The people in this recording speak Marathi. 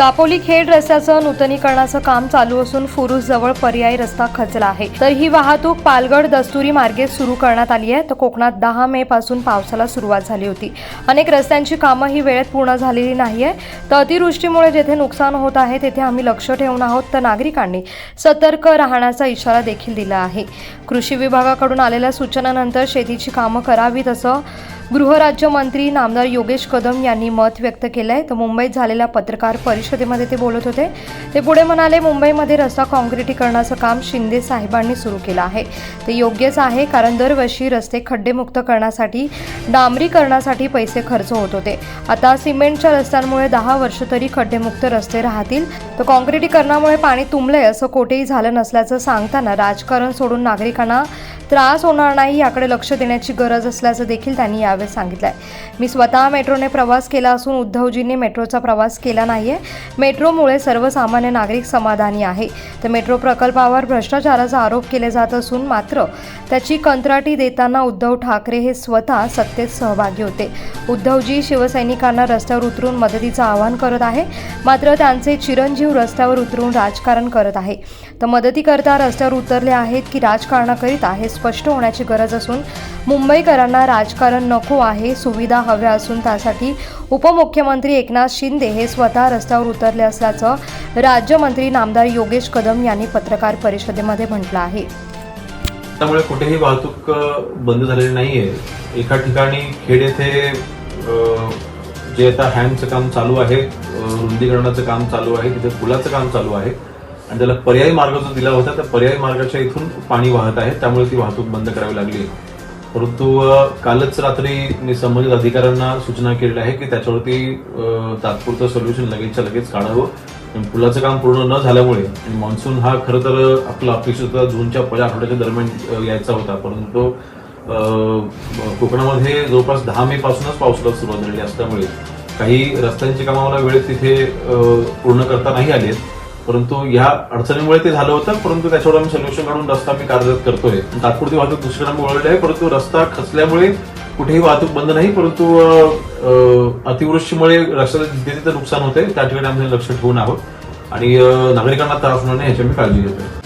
दापोली खेड रस्त्याचं नूतनीकरणाचं काम चालू असून फुरुस जवळ पर्यायी रस्ता खचला आहे. तर ही वाहतूक पालगड दस्तुरी मार्गे सुरू करण्यात आली आहे. तर कोकणात दहा मे पासून पावसाला सुरुवात झाली होती. अनेक रस्त्यांची कामं ही वेळेत पूर्ण झालेली नाही आहे. तर अतिवृष्टीमुळे जेथे नुकसान होत आहे तेथे आम्ही लक्ष ठेवून आहोत. तर नागरिकांनी सतर्क राहण्याचा इशारा देखील दिला आहे. कृषी विभागाकडून आलेल्या सूचनानंतर शेतीची कामं करावीत असं गृहराज्यमंत्री नामदार योगेश कदम यांनी मत व्यक्त केलं आहे तर मुंबईत झालेल्या पत्रकार परिषदेमध्ये ते बोलत होते. ते पुढे म्हणाले मुंबईमध्ये रस्ता काँक्रिटीकरणाचं काम शिंदे साहेबांनी सुरू केलं आहे. ते योग्यच आहे कारण दरवर्षी रस्ते खड्डेमुक्त करण्यासाठी डांबरीकरणासाठी पैसे खर्च होत होते. आता सिमेंटच्या रस्त्यांमुळे दहा वर्ष तरी खड्डेमुक्त रस्ते राहतील. तर काँक्रिटीकरणामुळे पाणी तुंबलंय असं कोठेही झालं नसल्याचं सांगताना राजकारण सोडून नागरिकांना त्रास होणार नाही याकडे लक्ष देण्याची गरज असल्याचं देखील त्यांनी यावेळी सांगितलंय. मी स्वतः मेट्रोने प्रवास केला असून उद्धवजींनी मेट्रोचा प्रवास केला नाहीये. मेट्रोमुळे सर्वसामान्य नागरिक समाधानी आहे. तर मेट्रो प्रकल्पावर भ्रष्टाचाराचा आरोप केले जात असून मात्र त्याची कंत्राटी देताना उद्धव ठाकरे हे स्वतः सत्तेत सहभागी होते. उद्धवजी शिवसैनिकांना रस्त्यावर उतरून मदतीचं आवाहन करत आहे. मात्र त्यांचे चिरंजीव रस्त्यावर उतरून राजकारण करत आहे. तर मदतीकरता रस्त्यावर उतरले आहेत की राजकारणाकरिता हे स्पष्ट होण्याची गरज असून मुंबईकरांना राजकारण नको आहे सुविधा हव्या असून त्यासाठी उपमुख्यमंत्री एकनाथ शिंदे हे स्वतः रस्त्यावर उतरले असल्याचं राज्यमंत्री नामदार योगेश कदम यांनी पत्रकार परिषदेमध्ये म्हटलं आहे. त्यामुळे कुठेही वाहतूक बंद झालेली नाहीये. एका ठिकाणी खेड येथे जे आता हँडचं काम चालू आहे रुंदीकरणाचं काम चालू आहे तिथे पुलाचं काम चालू आहे आणि त्याला पर्यायी मार्ग जो दिला होता त्या पर्यायी मार्गाच्या इथून पाणी वाहत आहे त्यामुळे ती वाहतूक बंद करावी लागली परंतु कालच रात्री मी संबंधित अधिकाऱ्यांना सूचना केलेल्या आहे की त्याच्यावरती तात्पुरतं सोल्युशन लगेचच्या लगेच काढावं. पुलाचं काम पूर्ण न झाल्यामुळे आणि मान्सून हा खरं तर आपला अपेक्षित होता जूनच्या पहिल्या आठवड्याच्या दरम्यान यायचा होता. परंतु कोकणामध्ये जवळपास दहा मे पासूनच पावसाला सुरुवात झालेली असल्यामुळे काही रस्त्यांची कामाला वेळेत तिथे पूर्ण करता नाही आली आहेत. परंतु या अडचणीमुळे ते झालं होतं परंतु त्याच्यावर आम्ही सोल्युशन काढून रस्ता मी कार्यरत करतोय. तात्पुरती वाहतूक दुसऱ्यांना वळवली आहे परंतु रस्ता खचल्यामुळे कुठेही वाहतूक बंद नाही परंतु अतिवृष्टीमुळे रस्त्याचं जिथे तिथे नुकसान होते त्या ठिकाणी आम्ही लक्ष ठेवून आहोत. आणि नागरिकांना त्रास होणार नाही याची आम्ही काळजी घेतोय.